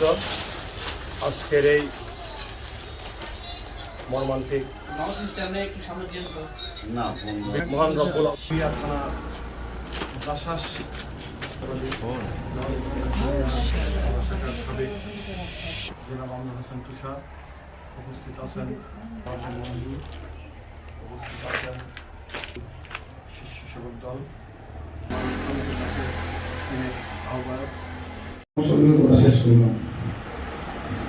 আয়োজিত আজকের এই মর্মান্তিক না মহান রব্বুল থানা দাসাস সাবেক জেলা মামুন হোসেন তুষার উপস্থিত আছেন। উপস্থিত আছেন। স্বেচ্ছাসেবক দল। কমিটির কাছে আহ্বায়ক। শেষ করলাম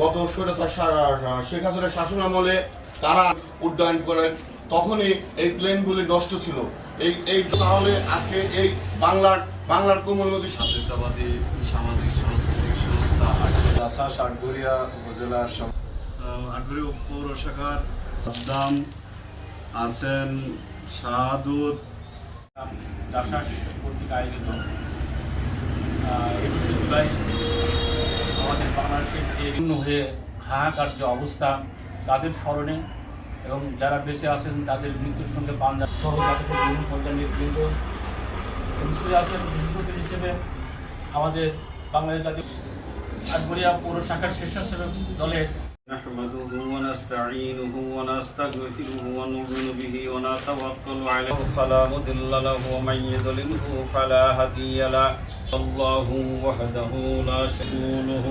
গত শেখ হাসিনার শাসন আমলে তারা উড্ডয়ন করেন তখনই এই প্লেনগুলি নষ্ট ছিল। এই এই তাহলে আজকে এই বাংলার বাংলার কোমল নদী সামাজিক সাংস্কৃতিক সংস্থা আটগড়িয়া উপজেলার আটগড়িয়া পৌর শাখার আদাম আছেন চাষাস কর্তৃক আয়োজিত একুশে জুলাই বাংলাদেশের যে ভিন্ন হয়ে হাহাকার যে অবস্থা তাদের স্মরণে এবং যারা বেঁচে আছেন তাদের মৃত্যুর সঙ্গে পাঞ্জাব সহ জাতিসংঘ বিভিন্ন পর্যায়ের নেতৃত্ব নিশ্চয়ই আছেন বিশেষ অতিথি হিসেবে আমাদের বাংলাদেশ জাতীয় আটগড়িয়া পৌর শাখার স্বেচ্ছাসেবক দলের نحمده ونستعينه ونستغفره ونؤمن به ونتوكل عليه فلا مضل له ومن يضلله فلا هادي له الله وحده لا شريك له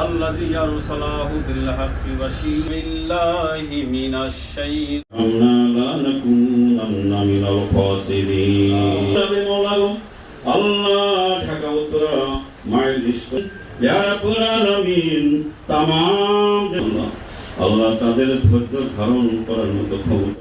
الذي أرسله بالحق بشير الله من الشيطان لا نكونن من الخاسرين আল্লাহ ঢাকা উত্তরা মাইল তাম আল্লাহ তাদের ধৈর্য ধারণ করার মতো ক্ষমতা